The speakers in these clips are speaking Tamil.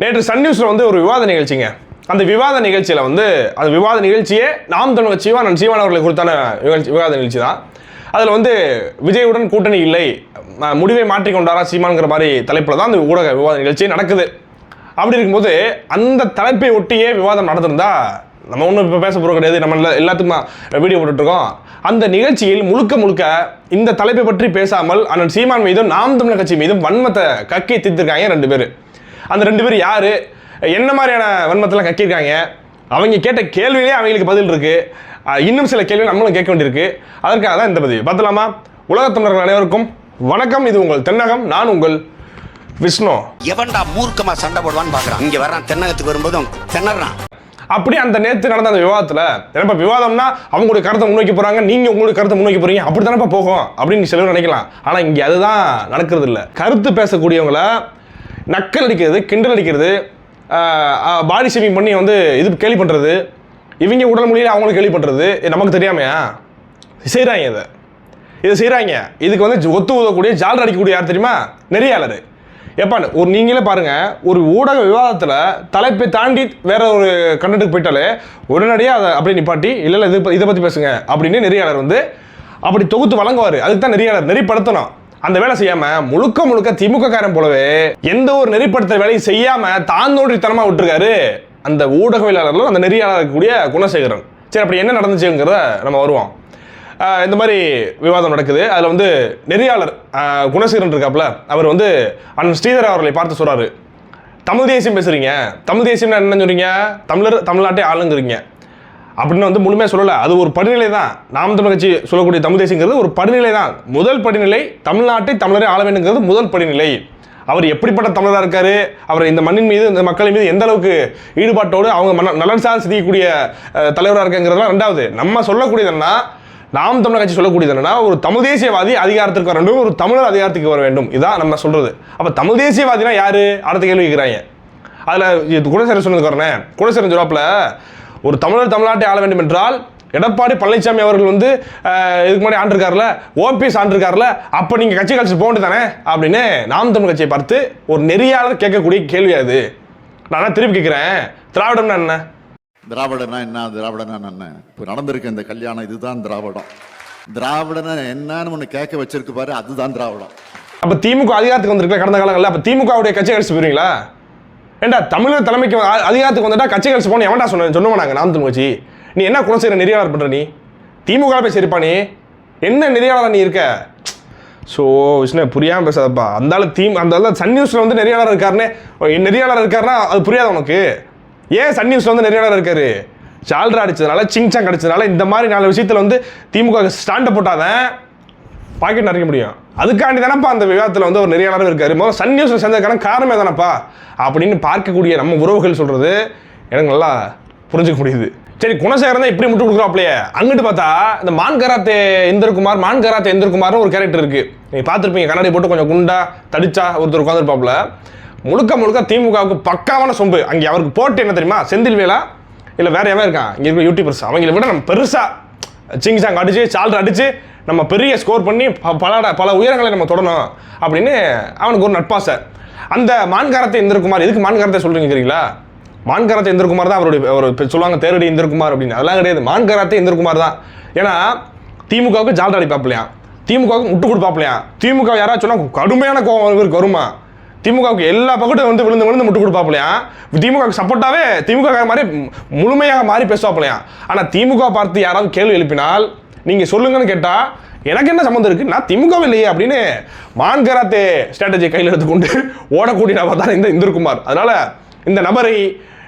நேற்று சன் நியூஸில் வந்து ஒரு விவாத நிகழ்ச்சிங்க. அந்த விவாத நிகழ்ச்சியில் வந்து அந்த விவாத நிகழ்ச்சியே நாம் தமிழர் சீவானன் சீவான் அவர்களுக்கு கொடுத்தான நிகழ்ச்சி விவாத நிகழ்ச்சி தான் அதில் வந்து விஜயுடன் கூட்டணி இல்லை. முடிவை மாற்றிக்கொண்டாரா சீமான்ங்கிற மாதிரி தலைப்பில் தான் அந்த ஊடக விவாத நிகழ்ச்சி நடக்குது. அப்படி இருக்கும்போது அந்த தலைப்பை ஒட்டியே விவாதம் நடந்திருந்தா நம்ம ஒன்றும் இப்போ பேச போகிறோம் கிடையாது. நம்ம எல்லாத்துக்குமா வீடியோ போட்டுட்ருக்கோம் அந்த நிகழ்ச்சியில் முழுக்க முழுக்க இந்த தலைப்பை பற்றி பேசாமல் அண்ணன் சீமான் மீதும் நாம் தமிழர் கட்சி மீதும் வன்மத்தை கக்கி தீர்த்திருக்காங்க ரெண்டு பேர். அந்த ரெண்டு பேர் யாரு? என்ன மாதிரியான வன்மத்தெல்லாம் கக்கியிருக்காங்க? அவங்க கேட்ட கேள்வியிலே அவங்களுக்கு பதில் இருக்கு. அஹ் இன்னும் சில கேள்வி நம்மளும் கேட்க வேண்டியிருக்கு. அதற்காக தான் இந்த பதிவு. பார்த்தலாமா உலகத் தமிழர்கள் அனைவருக்கும் வணக்கம். இது உங்கள் தென்னகம். நான் உங்கள் விஷ்ணு. எவன்டா மூர்க்கமா சண்டை போடுவான்னு பாக்குறான். இங்க வர்றான் தென்னகத்துக்கு வரும்போது அவன் திணறான். அப்படி அந்த நேற்று நடந்த அந்த விவாதத்தில் ஏன்னா விவாதம்னா அவங்களுடைய கருத்தை முன்வைக்க போறாங்க நீங்க உங்களுடைய கருத்தை முன்வைக்க போறீங்க அப்படி தானப்பா போகும் அப்படின்னு சிலர் நினைக்கலாம். ஆனா இங்க அதுதான் நடக்கிறது இல்ல கருத்து பேசக்கூடியவங்கள நக்கல் அடிக்கிறது கிண்டல் அடிக்கிறது பாடி ஷேவிங் பண்ணி வந்து இது கேலி பண்ணுறது இவங்க உடல் மொழியில் அவங்களுக்கு கேலி பண்ணுறது நமக்கு தெரியாமையா? செய்கிறாங்க இதை. இதை செய்கிறாங்க இதுக்கு வந்து ஒத்து உதவக்கூடிய ஜாலர் அடிக்கக்கூடிய யார் தெரியுமா? நெறியாளர் எப்பா ஒரு நீங்களே பாருங்கள் ஒரு ஊடக விவாதத்தில் தலைப்பை தாண்டி வேற ஒரு கண்டென்ட்டுக்கு போயிட்டாலே உடனடியாக அதை அப்படியே நிப்பாட்டி இல்லை இல்லை இது ப- இதை பற்றி பேசுங்க அப்படின்னு நெறியாளர் வந்து அப்படி தொகுத்து வழங்குவார். அதுக்கு தான் நெறியாளர் நெறிப்படுத்தணும். அந்த வேலை செய்யாம முழுக்க முழுக்க திமுக காரன் போலவே எந்த ஒரு நெறிப்படுத்துற வேலையும் செய்யாம தாந்தோன்றித்தனமா விட்டுருக்காரு அந்த ஊடகவியலாளர்களும் அந்த நெறியாளர் இருக்கக்கூடிய குணசேகரன். சரி அப்படி என்ன நடந்துச்சுங்கிறத நம்ம வருவோம். இந்த மாதிரி விவாதம் நடக்குது. அதில் வந்து நெறியாளர் குணசேகரன் இருக்காப்புல அவர் வந்து அண்ணன் ஸ்ரீதர் அவர்களை பார்த்து சொல்கிறாரு தமிழ் தேசியம் பேசுறீங்க. தமிழ் தேசியம்னா என்ன சொல்றீங்க தமிழர் தமிழ்நாட்டை ஆளுங்கிறீங்க. அப்படின்னு வந்து முழுமையாக சொல்லலை. அது ஒரு படிநிலை தான். நாம் தமிழ் கட்சி சொல்லக்கூடிய தமிழ் தேசியங்கிறது ஒரு படிநிலை தான். முதல் படிநிலை தமிழ்நாட்டை தமிழரை ஆள வேண்டுங்கிறது முதல் படிநிலை. அவர் எப்படிப்பட்ட தமிழராக இருக்காரு? அவர் இந்த மண்ணின் மீது இந்த மக்களின் மீது எந்த அளவுக்கு ஈடுபாட்டோடு அவங்க மன நலன் சார் சிதிக்கக்கூடிய தலைவராக இருக்காங்கிறதுலாம் ரெண்டாவது. நம்ம சொல்லக்கூடியதுன்னா நாம் தமிழர் கட்சி சொல்லக்கூடியது என்னன்னா ஒரு தமிழ் தேசியவாதி அதிகாரத்திற்கு வர வேண்டும் ஒரு தமிழர் அதிகாரத்துக்கு வர வேண்டும். இதான் நம்ம சொல்றது. அப்ப தமிழ் தேசியவாதினா யாரு? அடுத்த கேள்வி கேட்கிறாங்க அதில் இது குணசேரன் சொன்னதுக்கு வரேன் குணசேரன் சொல்றாப்புல ஒரு தமிழர் தமிழ்நாட்டை ஆள வேண்டும் என்றால் எடப்பாடி பழனிசாமி அவர்கள் வந்து இதுக்கு முன்னாடி ஆண்டிருக்காருல ஓபிஎஸ் ஆண்டிருக்காருல அப்போ நீங்கள் கட்சி கழிச்சு போக தானே அப்படின்னு நாம் தமிழ் கட்சியை பார்த்து ஒரு நெறியாளர் கேட்கக்கூடிய கேள்வி அது. நான் திருப்பி கேட்குறேன். திராவிடம்னா என்ன? திராவிடனா என்ன? திராவிடனா என்ன? இப்போ நடந்திருக்க இந்த கல்யாணம் இதுதான் திராவிடம். திராவிடனா என்னன்னு ஒன்று கேட்க வச்சிருக்கு பாரு அதுதான் திராவிடம். அப்ப திமுக அதிகாரத்துக்கு வந்திருக்கல கடந்த காலங்களில் அப்ப திமுகவுடைய கட்சி கழிச்சு போயிருவீங்களா? ஏண்டா தமிழர் தலைமைக்கு அதிகாரத்துக்கு வந்துட்டா கட்சி கழிச்சு போன எவன்டா சொன்ன சொல்லுவோம் நாங்கள் நாம் தமிழ் நீ என்ன குணசேர நெறியாளர் பண்ற நீ? திமுக போய் சரிப்பா நீ? என்ன நெறியாளர் நீ இருக்க? ஸோ விஷ்ணு புரியாமல் பேசாதப்பா. அந்த ஆளு தீம் அந்த ஆளு சன் நியூஸில் வந்து நெறியாளர் இருக்காருன்னு நெறியாளர் இருக்காருன்னா அது புரியாது உனக்கு? ஏன் சன் நியூஸில் வந்து நெறியாளர் இருக்காரு? சால்ரா அடிச்சதுனால சிங்சாங் அடிச்சதுனால இந்த மாதிரி நாலு விஷயத்தில் வந்து திமுக ஸ்டாண்டை போட்டாதான் பாக்கெட் நிறைய முடியும். அதுக்காண்டி தானப்பா அந்த விவாதத்தில் வந்து ஒரு நிறைய நெறியாளரும் இருக்காரு. முதல்ல சன் நியூஸில் சேர்ந்ததுக்கான காரணமே தானப்பா? அப்படின்னு பார்க்கக்கூடிய நம்ம உறவுகள் சொல்கிறது எனக்கு நல்லா புரிஞ்சுக்க முடியுது. சரி குணசேகரன் தான் இப்படி முட்டு கொடுக்குறாப்லையே. அங்கிட்டு பார்த்தா இந்த மான் கராத்தே இந்திரகுமார் மான் கராத்தே இந்திரகுமார்னு ஒரு கேரக்டர் இருக்கு. நீங்க பார்த்துருப்பீங்க கண்ணாடி போட்டு கொஞ்சம் குண்டா தடிச்சா ஒருத்தர் உட்காந்துருப்பாப்ல முழுக்க முழுக்க திமுகவுக்கு பக்காவான சொம்பு. அங்கே அவருக்கு போட்டு என்ன தெரியுமா? செந்தில் வேலா? இல்லை வேற எவன் இருக்கான்? இங்கே இருக்க யூடியூபர்ஸ் அவங்கள விட நம்ம பெருசாக சிங்சாங் அடிச்சு சால்ட் அடிச்சு நம்ம பெரிய ஸ்கோர் பண்ணி ப- பல பல உயரங்களை நம்ம தொடணும் அப்படின்னு அவனுக்கு ஒரு நட்பாசை. அந்த மான்காரத்தை இந்திரகுமார் எதுக்கு மான்காரத்தை சொல்றீங்கிறீங்களா மான்காரத்தை இந்திரகுமார் தான் அவருடைய ஒரு சொல்லுவாங்க தேரடி இந்திரகுமார் அப்படின்னு. அதெல்லாம் கிடையாது. மான்காரத்தை இந்திரகுமார் தான். ஏன்னா திமுகவுக்கு ஜால்ட் அடிப்பாப்பிலையா திமுகவுக்கு முட்டு கொடுப்பாப்பிலையா திமுக யாராவது சொன்னால் கடுமையான கோவம் இவருக்கு வருமா? திமுகவுக்கு எல்லா பக்கட்டும் வந்து விழுந்து விழுந்து முட்டு கொடுப்பாப்பிலையா திமுக சப்போர்ட்டாவே திமுக மாதிரி முழுமையாக மாறி பேசுவாப்பிலையா? ஆனால் திமுக பார்த்து யாராவது கேள்வி எழுப்பினால் நீங்கள் சொல்லுங்கன்னு கேட்டால் எனக்கு என்ன சம்மந்தம் இருக்குது நான் திமுக இல்லையே அப்படின்னு மான்கராத்தே ஸ்ட்ராட்டஜி கையில் எடுத்துக்கொண்டு ஓடக்கூடிய நபர் தான் இந்த இந்திரகுமார். அதனால் இந்த நபரை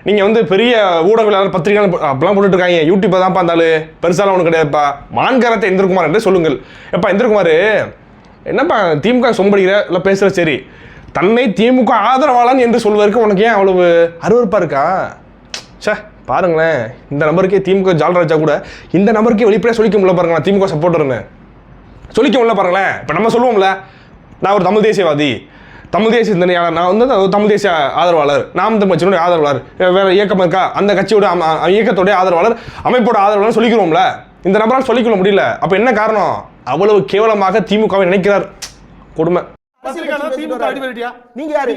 நீங்கள் வந்து பெரிய ஊடகங்களால் பத்திரிகையாளர் ப- அப்படிலாம் போட்டுட்டு இருக்காங்க யூடியூப்பை தான் பார்த்தாலும் பெருசாலாம் ஒன்று கிடையாதுப்பா. மான்கராத்தே இந்திரகுமார் என்று சொல்லுங்கள். எப்பா இந்திரகுமார் என்னப்பா திமுக சொம்படிக்கிற? இல்லை பேசுகிற சரி. தன்னை திமுக ஆதரவாளன் என்று சொல்வதற்கு உனக்கு ஏன் அவ்வளவு அருவறுப்பாக இருக்கா? சே பாருங்களேன் இந்த நம்பருக்கே திமுக ஜால்ரா கூட இந்த நம்பருக்கே வெளிப்படையாக சொல்லிக்க முடியல பாருங்களேன் திமுக சப்போர்ட்டர்னு சொல்லிக்க முடியல பாருங்களேன். இப்போ நம்ம சொல்லுவோம்ல நான் ஒரு தமிழ் தேசியவாதி. தமிழ் தேசிய சிந்தனையாளர் நான் வந்து தமிழ் தேசிய ஆதரவாளர். நாம் தமிழ் கட்சியினுடைய ஆதரவாளர். வேற இயக்கம் இருக்கா? அந்த கட்சியோட அம- ஆதரவாளர் அமைப்போட ஆதரவாளர் சொல்லிக்கிறோம்ல. இந்த நம்பரால் சொல்லிக்கொள்ள முடியல. அப்போ என்ன காரணம்? அவ்வளவு கேவலமாக திமுகவை நினைக்கிறார். கொடுமை. நீங்க யாரு?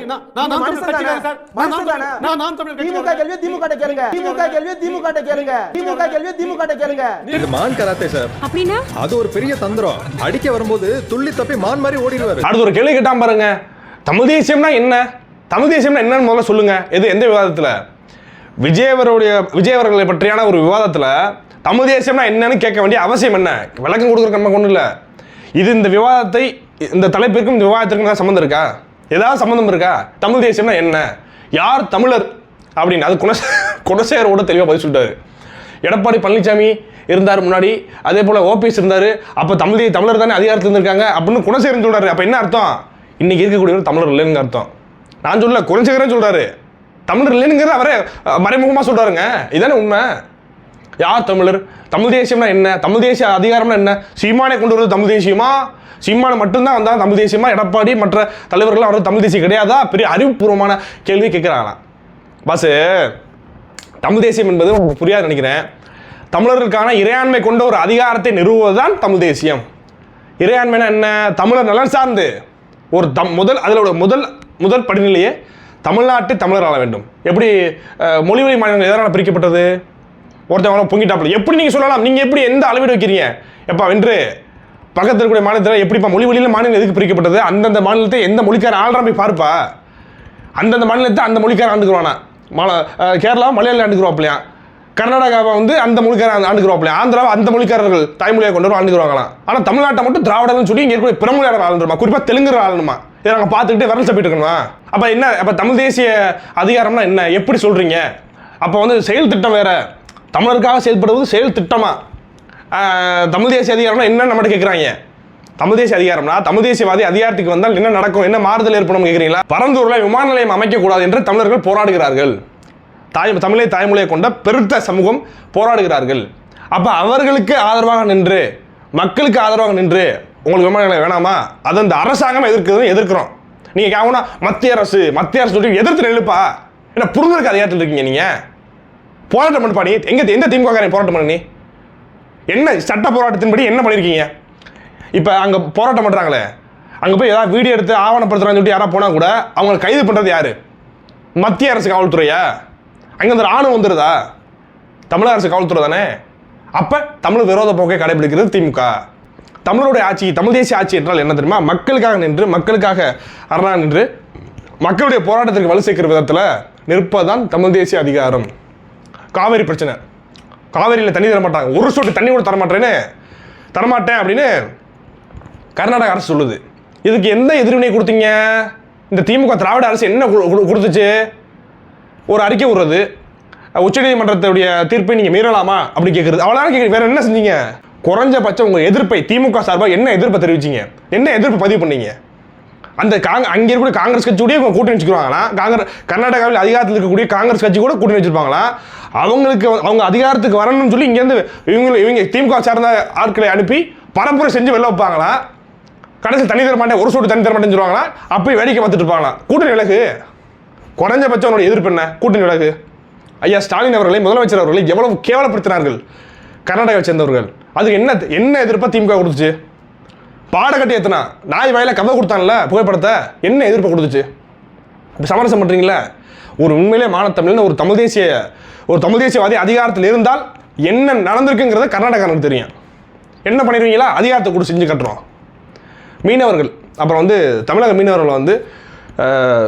திமுக கேளுங்க. திமுக கேள்வி திமுக கேளுங்க. திமுக கேள்வி திமுக கேளுங்க. இது மான் கராத்தே சார். அப்படின்னா? அது ஒரு பெரிய தந்திரம். அடிக்க வரும்போது துள்ளி தப்பி மான் மாதிரி ஓடிடுவாரு. அடுத்து ஒரு கேள்வி கேட்டான் பாருங்க. தமிழ் தேசியம்னா என்ன? தமிழ் தேசியம்னா என்னன்னு முதல்ல சொல்லுங்க. எது எந்த விவாதத்தில்? விஜய் அவருடைய விஜய் அவர்களை பற்றியான ஒரு விவாதத்தில் தமிழ் தேசியம்னா என்னன்னு கேட்க வேண்டிய அவசியம் என்ன? விளக்கம் கொடுக்குற நம்ம ஒன்றும் இல்லை. இது இந்த விவாதத்தை இந்த தலைப்பிற்கும் இந்த விவாதத்திற்கும் ஏதாவது சம்மந்தம் இருக்கா? ஏதாவது சம்மந்தம் இருக்கா? தமிழ் தேசியம்னா என்ன? யார் தமிழர்? அப்படின்னு அது குணசே குணசேகரோட தெளிவாக பதில் சொல்லிட்டாரு. எடப்பாடி பழனிசாமி இருந்தார் முன்னாடி அதே போல் ஓபிஎஸ் இருந்தார். அப்போ தமிழ் தமிழர் தானே அதிகாரத்தில் இருந்திருக்காங்க அப்படின்னு குணசேகரன் சொல்கிறாரு அப்போ என்ன அர்த்தம்? இன்றைக்கி இருக்கக்கூடியவர் தமிழர் இல்லைன்னு அர்த்தம். நான் சொல்ல குணசேகரன் சொல்கிறாரு தமிழர் இல்லைங்கிறது அவரே மறைமுகமாக சொல்கிறாருங்க இதானே உண்மை? யார் தமிழர்? தமிழ் தேசியம்னா என்ன? தமிழ் தேசிய அதிகாரம்னா என்ன? சீமானை கொண்டு வருவது தமிழ் தேசியமா? சீமானை மட்டும்தான் வந்தால் தமிழ் தேசியமா? எடப்பாடி மற்ற தலைவர்கள்லாம் அவர் தமிழ் தேசியம் கிடையாதா? பெரிய அறிவுபூர்வமான கேள்வி கேட்குறாங்களாம். பாஸ் தமிழ் தேசியம் என்பது உங்களுக்கு புரியாது நினைக்கிறேன். தமிழர்களுக்கான இறையாண்மை கொண்ட ஒரு அதிகாரத்தை நிறுவுவதுதான் தமிழ் தேசியம். இறையாண்மைனா என்ன? தமிழர் நலன் சார்ந்து. ஒரு தம் முதல் அதில் முதல் முதல் படிநிலையே தமிழ்நாட்டு தமிழர் ஆள வேண்டும். எப்படி அஹ், மொழி வழி மாநிலங்கள் எதனால் பிரிக்கப்பட்டது? ஒருத்தவங்க பொங்கிட்டாப்புல. எப்படி நீங்கள் சொல்லலாம்? நீங்கள் எப்படி எந்த அளவீடு வைக்கிறீங்க? எப்பா வென்று பக்கத்தில் இருக்கக்கூடிய மாநிலத்தில் எப்படிப்பா மொழி வழியில் மாநிலம் எதுக்கு பிரிக்கப்பட்டது? அந்தந்த மாநிலத்தை எந்த மொழிக்கார ஆள்றான் போய் பார்ப்பா. அந்தந்த மாநிலத்தை அந்த மொழிக்காரன் ஆண்டுக்குவானா மல கேரளா மலையாளி ஆண்டுக்குவாப்லையா கர்நாடகாவை வந்து அந்த மொழிக்காரர் ஆண்டுக்குவாப்லையா ஆந்திராவை அந்த மொழிக்காரர்கள் தாய்மொழியாக கொண்டு வரும் ஆண்டுக்குருவாங்களாம். ஆனால் தமிழ்நாட்டை மட்டும் திராவிடர்னு சொல்லி இங்கே இருக்கக்கூடிய பிறமொழியாளர் ஆளுமா குறிப்பாக தெலுங்கு ஆளுமா இதை நாங்கள் பார்த்துக்கிட்டே விரல் சப்பிட்டு இருக்கணுமா? அப்போ என்ன அப்போ தமிழ் தேசிய அதிகாரம்னா என்ன? எப்படி சொல்கிறீங்க அப்போ வந்து செயல் திட்டம் வேறு. தமிழருக்காக செயல்படுவது செயல் திட்டமா? தமிழ் தேசிய அதிகாரம்னா என்ன நம்மகிட்ட கேட்குறாங்க தமிழ் தேசிய அதிகாரம்னா தமிழ் தேசியவாதி அதிகாரத்துக்கு வந்தால் என்ன நடக்கும்? என்ன மாறுதல் ஏற்படும் கேட்குறீங்களா பரந்தூரில் விமான நிலையம் அமைக்கக்கூடாது என்று தமிழர்கள் போராடுகிறார்கள். தாய் தமிழை தாய்மொழியை கொண்ட பெருத்த சமூகம் போராடுகிறார்கள். அப்போ அவர்களுக்கு ஆதரவாக நின்று மக்களுக்கு ஆதரவாக நின்று உங்களுக்கு விமான நிலையம் வேணாமா? அதை அந்த அரசாங்கம் எதிர்க்கிறது எதிர்க்கிறோம். நீங்கள் கேட்கணும் மத்திய அரசு மத்திய அரசு எதிர்த்து நெழுப்பா என்ன புரிஞ்சிருக்க அதிகாரத்தில் இருக்கீங்க நீங்கள் போராட்டம் பண்ணி பாடி எங்க எந்த திமுக போராட்டம் பண்ண நீ? என்ன சட்ட போராட்டத்தின்படி என்ன பண்ணியிருக்கீங்க இப்போ அங்கே போராட்டம் பண்ணுறாங்களே அங்கே போய் ஏதாவது வீடியோ எடுத்து ஆவணப்படுத்துறான்னு சொல்லிட்டு யாராவது போனால் கூட அவங்களை கைது பண்ணுறது யார்? மத்திய அரசு காவல்துறையா? அங்கே அந்த ராணுவம் வந்துடுதா தமிழக அரசு காவல்துறை தானே? அப்போ தமிழ் விரோத போக்கை கடைபிடிக்கிறது திமுக. தமிழருடைய ஆட்சி தமிழ் தேசிய ஆட்சி என்றால் என்ன தெரியுமா? மக்களுக்காக நின்று மக்களுக்காக அரணா நின்று மக்களுடைய போராட்டத்திற்கு வலு சேர்க்கிற விதத்தில் நிற்பதுதான் தமிழ் தேசிய அதிகாரம். காவேரி பிரச்சனை. காவேரியில் தண்ணி தர மாட்டாங்க. ஒரு சொட்டு தண்ணி கூட தரமாட்டேன்னு தரமாட்டேன் அப்படின்னு கர்நாடக அரசு சொல்லுது. இதுக்கு எந்த எதிர்வினை கொடுத்தீங்க? இந்த திமுக திராவிட அரசு என்ன கொடுத்துச்சு? ஒரு அறிக்கை விடுறது. உச்சநீதிமன்றத்துடைய தீர்ப்பை நீங்கள் மீறலாமா? அப்படி கேட்குறது அவ்வளோ கேட்குறது வேறு என்ன செஞ்சீங்க? குறைஞ்சபட்சம் உங்கள் எதிர்ப்பை திமுக சார்பாக என்ன எதிர்ப்பை தெரிவிச்சீங்க? என்ன எதிர்ப்பு பதிவு பண்ணீங்க? அந்த காங்க அங்கே கூட காங்கிரஸ் கட்சி கூட இவங்க கூட்டணி வச்சுக்கிறாங்களா காங்கிரஸ் கர்நாடகாவில் அதிகாரத்தில் இருக்கக்கூடிய காங்கிரஸ் கட்சி கூட கூட்டணி வச்சிருப்பாங்களா? அவங்களுக்கு அவங்க அதிகாரத்துக்கு வரணும்னு சொல்லி இங்கேருந்து இவங்க இவங்க திமுக சார்ந்த ஆட்களை அனுப்பி பரப்புரை செஞ்சு வெளில வைப்பாங்களா? கடைசி தண்ணி தர மாட்டேன் ஒரு சூடு தண்ணி தர மாட்டேன்னு சொல்லுவாங்களா? அப்பயும் வேடிக்கை பார்த்துட்டு இருப்பாங்களா? கூட்டணி விலகு. குறைஞ்சபட்சம் அவனுடைய எதிர்ப்பு என்ன? கூட்டணி விலகு. ஐயா ஸ்டாலின் அவர்களை முதலமைச்சர் அவர்களை எவ்வளவு கேவலப்படுத்தினார்கள்? கர்நாடகாவை சேர்ந்தவர்கள். அதுக்கு என்ன என்ன எதிர்ப்பாக திமுக கொடுத்துச்சு? பாடக்கட்டி எத்தனா நாய் வாயில கதை கொடுத்தான்ல புகைப்படத்தை என்ன எதிர்ப்பு கொடுத்துச்சு? அப்படி சமரசம் பண்ணுறீங்களே ஒரு உண்மையிலே மானத்தமிழ்னு ஒரு தமிழ் தேசிய ஒரு தமிழ் தேசியவாதி அதிகாரத்தில் இருந்தால் என்ன நடந்திருக்குங்கிறத கர்நாடகாரனுக்கு தெரியும். என்ன பண்ணிடுவீங்களா அதிகாரத்தை கூட செஞ்சு கட்டுறோம். மீனவர்கள் அப்புறம் வந்து தமிழக மீனவர்களை வந்து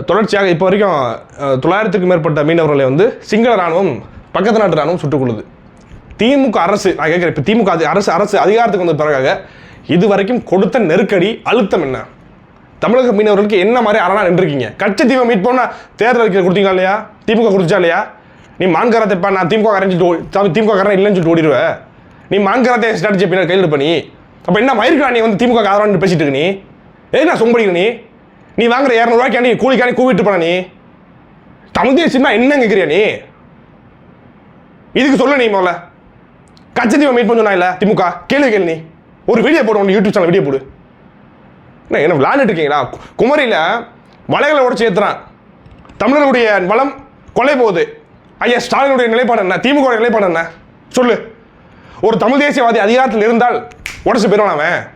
தொடர்ச்சியாக இப்போ வரைக்கும் தொள்ளாயிரத்துக்கு தொள்ளாயிரத்துக்கும் மேற்பட்ட மீனவர்களை வந்து சிங்கள ராணுவம் பக்கத்து நாட்டு ராணுவம் சுட்டுக்கொள்ளுது திமுக அரசு நான் கேட்குறேன் இப்போ திமுக அரசு அரசு அதிகாரத்துக்கு வந்த பிறகாக இது வரைக்கும் கொடுத்த நெருக்கடி அழுத்தம் என்ன? தமிழக மீனவர்களுக்கு என்ன மாதிரி அரணா நின்றுருக்கீங்க? கட்சி தீபம் மீட் போனா தேர்தல் அறிக்கை கொடுத்தீங்களா இல்லையா? திமுக கொடுத்தா இல்லையா? நீ மான்கரத்தை நான் திமுக கரைஞ்சிட்டு ஓ- திமுக காரன் இல்லைன்னு சொல்லிட்டு ஓடிடுவ. நீ மான்கரத்தை ஸ்ட்ராட்டஜி பின்னர் கையில் பண்ணி. அப்போ என்ன மயிருக்கா நீ வந்து திமுக ஆதரவான்னு பேசிட்டு இருக்க நீ? ஏய் நான் சொம்படிக்கிற நீ? நீ வாங்குற நீ கூலிக்காண்டி கூவிட்டு போன நீ? தமிழ் தேசியம்னா என்ன கேட்குறியா நீ? இதுக்கு சொல்ல நீ முதல்ல. கச்சத்தீவை மீட் பண்ண இல்ல திமுக? கேள்வி கேள்வி நீ. ஒரு வீடியோ போடு யூடியூப் சேனல் வீடியோ போடு. என்ன என்ன விளையாண்டுட்டு இருக்கீங்களா? கு- குமரியில வலைகளை உடச்சு ஏத்துறான். தமிழர்களுடைய வளம் கொலை போகுது. ஐயா ஸ்டாலினுடைய நிலைப்பாடு என்ன? திமுக நிலைப்பாடு என்ன? சொல்லு. ஒரு தமிழ் தேசியவாதி அதிகாரத்தில் இருந்தால் உடச்சு போயிடுவான் அவன்?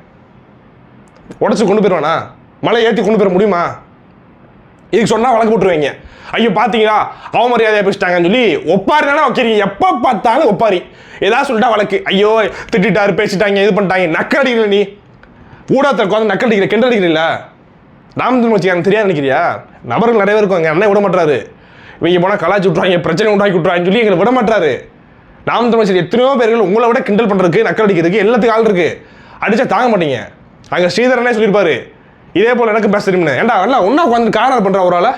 உடச்சு கொண்டு போயிடுவானா? மலை ஏற்றி கொண்டு போயிட முடியுமா? இதுக்கு சொன்னால் வழக்கு போட்டுருவீங்க. ஐயோ பார்த்தீங்களா அவமரியாதையாக பேசிட்டாங்கன்னு சொல்லி ஒப்பாரினா வைக்கிறீங்க. எப்போ பார்த்தாலும் ஒப்பாரி. ஏதாவது சொல்லிட்டா வழக்கு. ஐயோ திட்டிட்டாரு பேசிட்டாங்க இது பண்ணிட்டாங்க. நக்கல் அடிக்கல நீ? ஊடகத்தில் உட்காந்து நக்கல் அடிக்கிற கிண்டல் அடிக்கிறீல்ல ராமதன் வச்சுக்காங்க எனக்கு தெரியாது நினைக்கிறியா? நபர்கள் நிறைய இருக்கும் அங்கே அண்ணன் விட மாட்டாரு இவங்க போனால் கலாச்சி விட்ருவாங்க பிரச்சனை உண்டாக்கி விட்ருவாங்கன்னு சொல்லி எங்களை விட மாட்டாரு ராமதன் வச்சு எத்தனையோ பேர்கள் உங்களை விட கிண்டல் பண்ணுறதுக்கு நக்கல் அடிக்கிறதுக்கு எல்லாத்துக்கும் ஆள் இருக்குது அடித்தா தாங்க மாட்டீங்க. அங்கே ஸ்ரீதரனே சொல்லியிருப்பாரு இதே போல் எனக்கு பேச தெரியும்னு ஏன்டா எல்லாம் ஒன்றா உட்காந்து காரணம் பண்ணுற ஒரு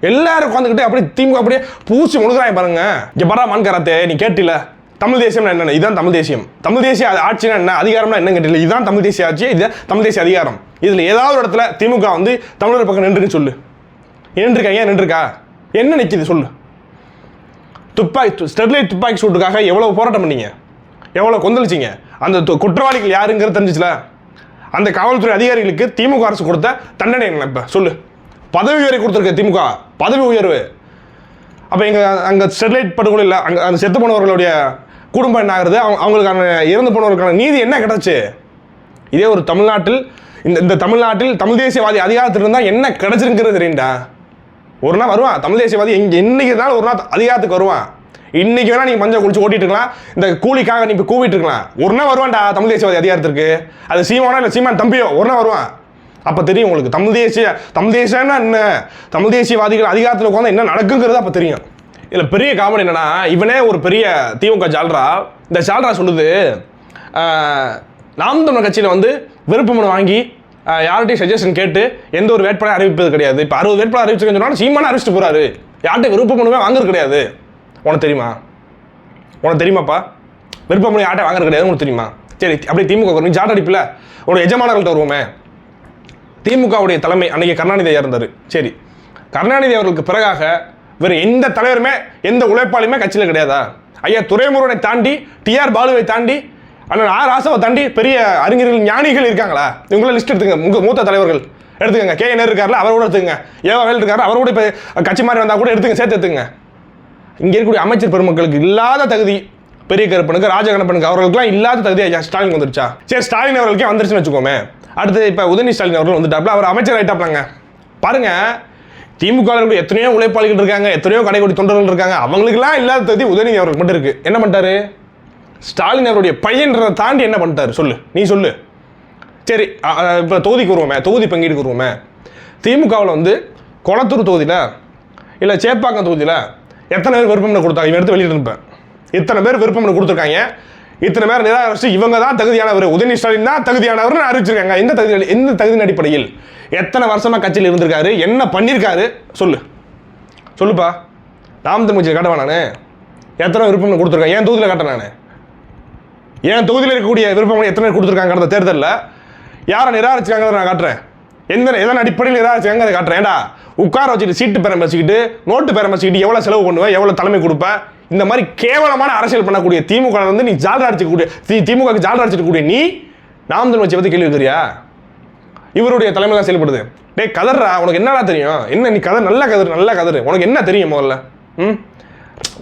எல்லாரும் உட்காந்துக்கிட்டு அப்படியே திமுக அப்படியே பூச்சி முழுகிறாய் பாருங்க. இங்கே பரா மண் கராத்தே நீ கேட்டில? தமிழ் தேசியம்னா என்ன இதுதான் தமிழ் தேசியம். தமிழ் தேசிய ஆட்சினா என்ன? அதிகாரம்னா என்ன கேட்டில? இதுதான் தமிழ் தேசிய ஆட்சி இதுதான் தமிழ் தேசிய அதிகாரம். இதில் ஏதாவது ஒரு இடத்துல திமுக வந்து தமிழர் பக்கம் நின்றுருக்குன்னு சொல்லு. நின்றுருக்கா ஏன் நின்றுருக்கா? என்ன நிற்கிது சொல்லு. துப்பாக்கி ஸ்டெர்லைட் துப்பாக்கி சூட்டுக்காக எவ்வளோ போராட்டம் பண்ணீங்க? எவ்வளோ கொந்தளிச்சிங்க? அந்த து- குற்றவாளிகள் யாருங்கிறது தெரிஞ்சிச்சுல? அந்த காவல்துறை அதிகாரிகளுக்கு திமுக அரசு கொடுத்த தண்டனை என்ன இப்போ? சொல்லு. பதவி உயர்வு கொடுத்துருக்க திமுக. பதவி உயர்வு. அப்போ எங்கள் அங்கே ஸ்டெர்லைட் படுகொலையில் அங்கே அந்த செத்து போனவர்களுடைய குடும்பம் என்ன ஆகுறது? அவங்க அவங்களுக்கான இறந்து போனவர்களுக்கான நீதி என்ன கிடச்சி? இதே ஒரு தமிழ்நாட்டில் இந்த இந்த தமிழ்நாட்டில் தமிழ் தேசியவாதி அதிகாரத்தில் இருந்தால் என்ன கிடைச்சிருக்கிறது தெரியுண்டா ஒரு நாள் வருவான் தமிழ் தேசியவாதி எங்கே என்னைக்கு இருந்தாலும் ஒரு நாள் அதிகாரத்துக்கு வருவான். இன்னைக்கு வேணா நீங்க மஞ்சள் குளிச்சு ஓட்டிட்டு இருக்கலாம். இந்த கூலிக்காக நீ இப்போ கூவிட்டு இருக்கலாம். ஒரு நாள் வருவான்டா தமிழ் தேசியவாதி அதிகாரத்திற்கு அது சீமானா இல்லை சீமான் தம்பியோ ஒரு நாள் வருவான். அப்போ தெரியும் உங்களுக்கு தமிழ் தேசிய தமிழ் தேசியம்னா என்ன? தமிழ் தேசியவாதிகள் அதிகாரத்தில் உட்காந்து என்ன நடக்குங்கிறது அப்போ தெரியும். இதில் பெரிய காமெடி என்னன்னா இவனே ஒரு பெரிய திமுக ஜால்ரா. இந்த ஜால்ரா சொல்லுது நாம் தமிழர் கட்சியில் வந்து விருப்பமனு வாங்கி யார்கிட்டையும் சஜஷன் கேட்டு எந்த ஒரு வேட்பாளர் அறிவிப்பது கிடையாது. இப்போ அறுபது வேட்பாளர் அறிவிச்சுக்கன்னு சொன்னாலும் சீமான அறிவிச்சிட்டு போகிறாரு யார்கிட்ட விருப்பமனுவே வாங்குறது கிடையாது. உனக்கு தெரியுமா? உனக்கு தெரியுமாப்பா? விருப்பமனு ஆட்டை வாங்குறது கிடையாது உனக்கு தெரியுமா? சரி அப்படியே திமுக நீ ஜாட் அடிப்பில் உன்னோட எஜமானர்கள்ட்ட வருவோமே. திமுகவுடைய தலைமை அன்னைக்கு கருணாநிதி ஐயா இருந்தார். சரி கருணாநிதி அவர்களுக்கு பிறகாக வேறு எந்த தலைவருமே எந்த உழைப்பாளியுமே கட்சியில் கிடையாதா? ஐயா துறைமுருகனை தாண்டி டிஆர் பாலுவை தாண்டி அண்ணன் ஆர். ராசவை தாண்டி பெரிய அறிஞர்கள் ஞானிகள் இருக்காங்களா? இவங்கள லிஸ்ட் எடுத்துங்க உங்கள் மூத்த தலைவர்கள். எடுத்துக்கங்க. கே என் இருக்கார்ல அவர் கூட எடுத்துங்க ஏவா வேல் இருக்காரு அவர் கூட இப்போ கட்சி மாதிரி வந்தால் கூட எடுத்துங்க சேர்த்து எடுத்துங்க இங்கே இருக்கக்கூடிய அமைச்சர் பெருமக்களுக்கு இல்லாத தகுதி பெரிய கருப்பனுக்கு ராஜகணப்பனுக்கு அவர்களுக்குலாம் இல்லாத தகுதி ஐயா ஸ்டாலின் வந்துருச்சா? சரி ஸ்டாலின் அவர்களுக்கே வந்துருச்சுன்னு வச்சுக்கோமே. அடுத்து இப்போ உதயநிதி ஸ்டாலின் அவர்கள் வந்துட்டாப்ல அவர் அமைச்சர் ஆகிட்டாப்லாங்க பாருங்க திமுக எத்தனையோ உழைப்பாளிகள் இருக்காங்க எத்தனையோ கடைக்கோடி தொண்டர்கள் இருக்காங்க அவங்களுக்குலாம் இல்லாத தகுதி உதயநிதி அவர்களுக்கு மட்டும் இருக்கு. என்ன பண்ணிட்டாரு? ஸ்டாலின் அவருடைய பையன்றதை தாண்டி என்ன பண்ணிட்டாரு? சொல்லு நீ சொல்லு. சரி இப்போ தொகுதிக்கு வருவோமே தொகுதி பங்கீடுக்கு வருவோமே. திமுகவில் வந்து கொளத்தூர் தொகுதியில் இல்லை சேப்பாக்கம் தொகுதியில் எத்தனை பேர் விருப்பம் கொடுத்தாங்க? இவன் எடுத்து வெளியிட்டு இருப்பேன் இத்தனை பேர் விருப்பம் கொடுத்துருக்காங்க. இத்தனை பேர் நிராகரிச்சு இவங்க தான் தகுதியானவர். உதயநிதி ஸ்டாலின் தான் தகுதியானவர்னு அறிவிச்சிருக்காங்க. எந்த தகுதி எந்த தகுதியின் அடிப்படையில் எத்தனை வருஷமா கட்சியில் இருந்திருக்காரு? என்ன பண்ணியிருக்காரு சொல்லு. சொல்லுப்பா. நாம் தமிழ்ச்சியில் காட்டவா நான். எத்தனை விருப்பம் கொடுத்துருக்கேன் என் தொகுதியில் காட்டேன் நான். என் தொகுதியில் இருக்கக்கூடிய விருப்பம் எத்தனை பேர் கொடுத்துருக்காங்க கடந்த தேர்தலில். யாரை நிராகரிச்சாங்க நான் காட்டுறேன். எந்த எதன் அடிப்படையில் ஏதாவது அதை காட்டுறேன்? உட்கார வச்சுட்டு சீட்டு பேரம் வச்சுக்கிட்டு நோட்டு பேரம் வச்சுக்கிட்டு எவ்வளோ செலவு பண்ணுவேன் எவ்வளோ தலைமை கொடுப்பேன் இந்த மாதிரி கேவலமான அரசியல் பண்ணக்கூடிய திமுக வந்து நீ ஜால்ரா அடிச்சிக்கக்கூடிய திமுகவுக்கு திமுக ஜால்ரா அடிச்சுக்கூடிய நீ நாம் தமிழ் வச்சு பற்றி கேள்வி இருக்கிறியா இவருடைய தலைமை தான் செயல்படுது. டே கதர்றா உனக்கு என்னடா தெரியும்? என்ன நீ கதர் நல்ல கதர் நல்ல கதர். உனக்கு என்ன தெரியும் முதல்ல? ம்?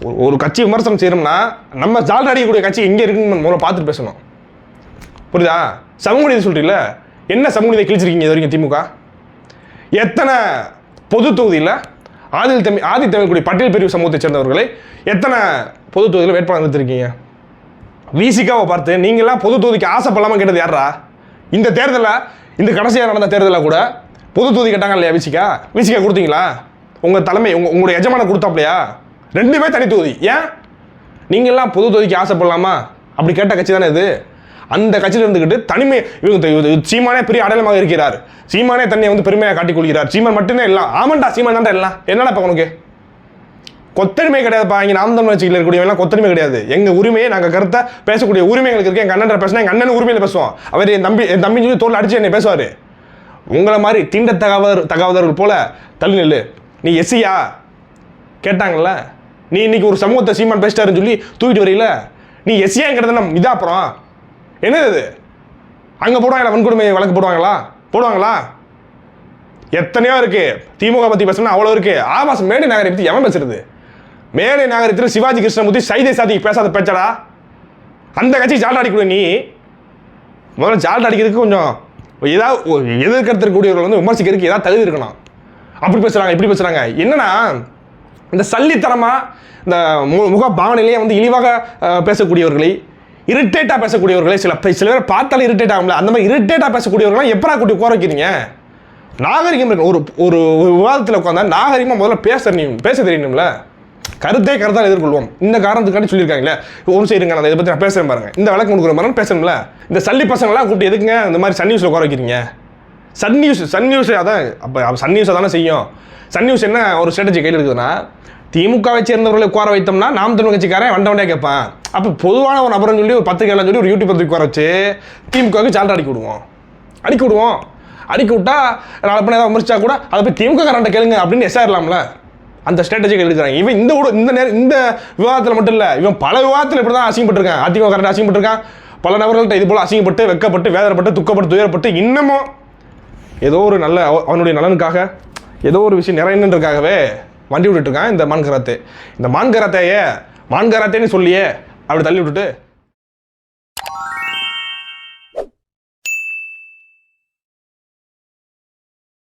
ஒரு- ஒரு கட்சி விமர்சனம் செய்கிறோம்னா நம்ம ஜால்ரா அடிக்கக்கூடிய கட்சி எங்கே இருக்குன்னு முதல்ல பார்த்துட்டு பேசணும். புரியுதா? சமூக நீதி சொல்றீங்களா என்ன சமூகத்தை கிழிச்சிருக்கீங்க இது வரைக்கும் திமுக? எத்தனை பொது தொகுதியில் ஆதில் தமிழ் ஆதி தமிழ்குடி பட்டியல் பிரிவு சமூகத்தை சேர்ந்தவர்களை எத்தனை பொது தொகுதியில் வேட்பாளர் நிறுத்திருக்கீங்க? விசிகாவை பார்த்து நீங்களாம் பொது தொகுதிக்கு ஆசைப்படாமல் கேட்டது யாரா இந்த தேர்தலில் இந்த கடைசியாக நடந்த தேர்தலில் கூட பொது தொகுதி கேட்டாங்க இல்லையா விசிகா விசிகா கொடுத்தீங்களா? உங்கள் தலைமை உங்கள் உங்களுடைய எஜமான கொடுத்தாப்லையா? ரெண்டுமே தனி தொகுதி. ஏன்? நீங்கள்லாம் பொது தொகுதிக்கு ஆசைப்படலாமா? அப்படி கேட்ட கட்சி தானே இது. அந்த கட்சியில் இருந்துக்கிட்டு தனிமை இவங்க சீமானே பெரிய அடையாளமாக இருக்கிறார். சீமானே தன்னை வந்து பெருமையாக காட்டிக் கொள்கிறார் சீமான் மட்டுமே எல்லாம் ஆமாண்டா சீமான் தான் எல்லாம். என்னடா இப்போ உனக்கு? கொத்தடிமை கிடையாதுப்பா. இங்கே நாம் தமிழ் கட்சியில் இருக்கக்கூடியவெல்லாம் கொத்தடிமை கிடையாது. எங்கள் உரிமையை நாங்கள் கருத்தை பேசக்கூடிய உரிமை எங்களுக்கு இருக்குது எங்கள் அண்ணன் பேசினா எங்கள் அண்ணன் உரிமையில் பேசுவோம் அவர் என் தம்பி என் தம்பி சொல்லி தோல் அடிச்சு என்னை பேசுவார். உங்களை மாதிரி தீண்ட தகாதவர் தகாதவர்கள் போல தள்ளி நெல் நீ எஸ்சியா? கேட்டாங்கல்ல? நீ இன்னைக்கு ஒரு சமூகத்தை சீமான் பேசிட்டாருன்னு சொல்லி தூக்கிட்டு வரீல நீ எஸ்சியாங்கிறது நம்ம இதா அப்புறம் என்னது இது? அங்கே போடுவாங்களா? வன்கொடுமை வழக்கு போடுவாங்களா? போடுவாங்களா? எத்தனையோ இருக்கு. திமுக பத்தி பேசணும் அவ்வளோ இருக்கு. ஆபாஸ் மேடை நகரை பத்தி எவன் பேசுறது? மேடை நகரத்தில் சிவாஜி கிருஷ்ணமூர்த்தி சைதை சாதி பேசாத பேச்சடா? அந்த கட்சி ஜால்ரா அடிக்கணும் நீ. முதல்ல ஜால்ரா அடிக்கிறதுக்கு கொஞ்சம் ஏதாவது எதிர்க்கிறதுக்கூடியவர்கள் வந்து விமர்சிக்கிறதுக்கு ஏதாவது தகுதி இருக்கணும் அப்படி பேசுகிறாங்க இப்படி பேசுகிறாங்க என்னன்னா இந்த சல்லித்தனமாக இந்த மு- முக பாவனையிலேயே வந்து இழிவாக பேசக்கூடியவர்களை இரிட்டேட்டாக பேசக்கூடியவர்களை சில பே- சில பேர் பார்த்தாலும் இரிட்டேட் ஆகும்ல. அந்த மாதிரி இரிட்டேட்டாக பேசக்கூடியவர்களாம் எப்படா கூட்டி உட்கார வைக்கிறீங்க? நாகரிகம் இருக்கு. ஒரு ஒரு ஒரு விவாதத்தில் உட்காந்தா நாகரிகமாக முதல்ல பேச தெரியும் பேச தெரியணும்ல. கருத்தே கருத்தால் எதிர்கொள்வோம். இந்த காரணத்துக்காண்டி சொல்லியிருக்காங்களே ஒரு செய்யுங்க நான் இதை பற்றி நான் பேசுகிறேன் பாருங்க. இந்த வழக்கு கொடுக்குற மாதிரி பேசணும்ல. இந்த சல்லி பசங்களாம் கூப்பிட்டு எதுக்குங்க இந்த மாதிரி சன் நியூஸில் உட்கார வைக்கிறீங்க? சன் நியூஸ் சன் நியூஸ் அதான் அப்போ சன் நியூஸை தானே செய்யும். சன் நியூஸ் என்ன ஒரு ஸ்ட்ராட்டஜி கையில் இருக்குதுன்னா திமுகவை சேர்ந்தவர்களை உட்கார வைத்தோம்னா நாம் தமிழ் கட்சிக்காரன் வண்ட கேட்பான். அப்போ பொதுவான ஒரு நபர்னு சொல்லி ஒரு பத்திரிகைலாம் சொல்லி ஒரு யூடியூப் பத்திரிக்கை உட்கார வச்சு திமுகவுக்கு சால்ட் அடிக்க விடுவோம். அடிக்க விடுவோம். அடிக்க விட்டா நாலு பண்ணி ஏதாவது விமர்சிச்சா கூட அதை போய் திமுக காரண்ட கேளுங்க அப்படின்னு எஸ்ஆர்லாம்ல அந்த ஸ்ட்ராட்டஜி எடுக்கிறாங்க இவன் இந்த கூட இந்த நேரம் இந்த விவாதத்தில் மட்டும் இல்லை இவன் பல விவாதத்தில் இப்படி தான் அசிங்கப்பட்டிருக்கான். அதிமுக காரண்ட் அசிங்கப்பட்டிருக்கான். பல நபர்கள்ட்ட இது போல் அசிங்கப்பட்டு வெக்கப்பட்டு வேதனைப்பட்டு துக்கப்பட்டு துயரப்பட்டு இன்னமும் ஏதோ ஒரு நல்ல அவனுடைய நலனுக்காக ஏதோ ஒரு விஷயம் நிறையன்றதுக்காகவே வண்டி விட்டுட்டு இருக்கான் இந்த மான்கராத்தே. இந்த மான்கராத்தையே மான்கராத்தேன்னு சொல்லியே அப்படி தள்ளி விட்டுட்டு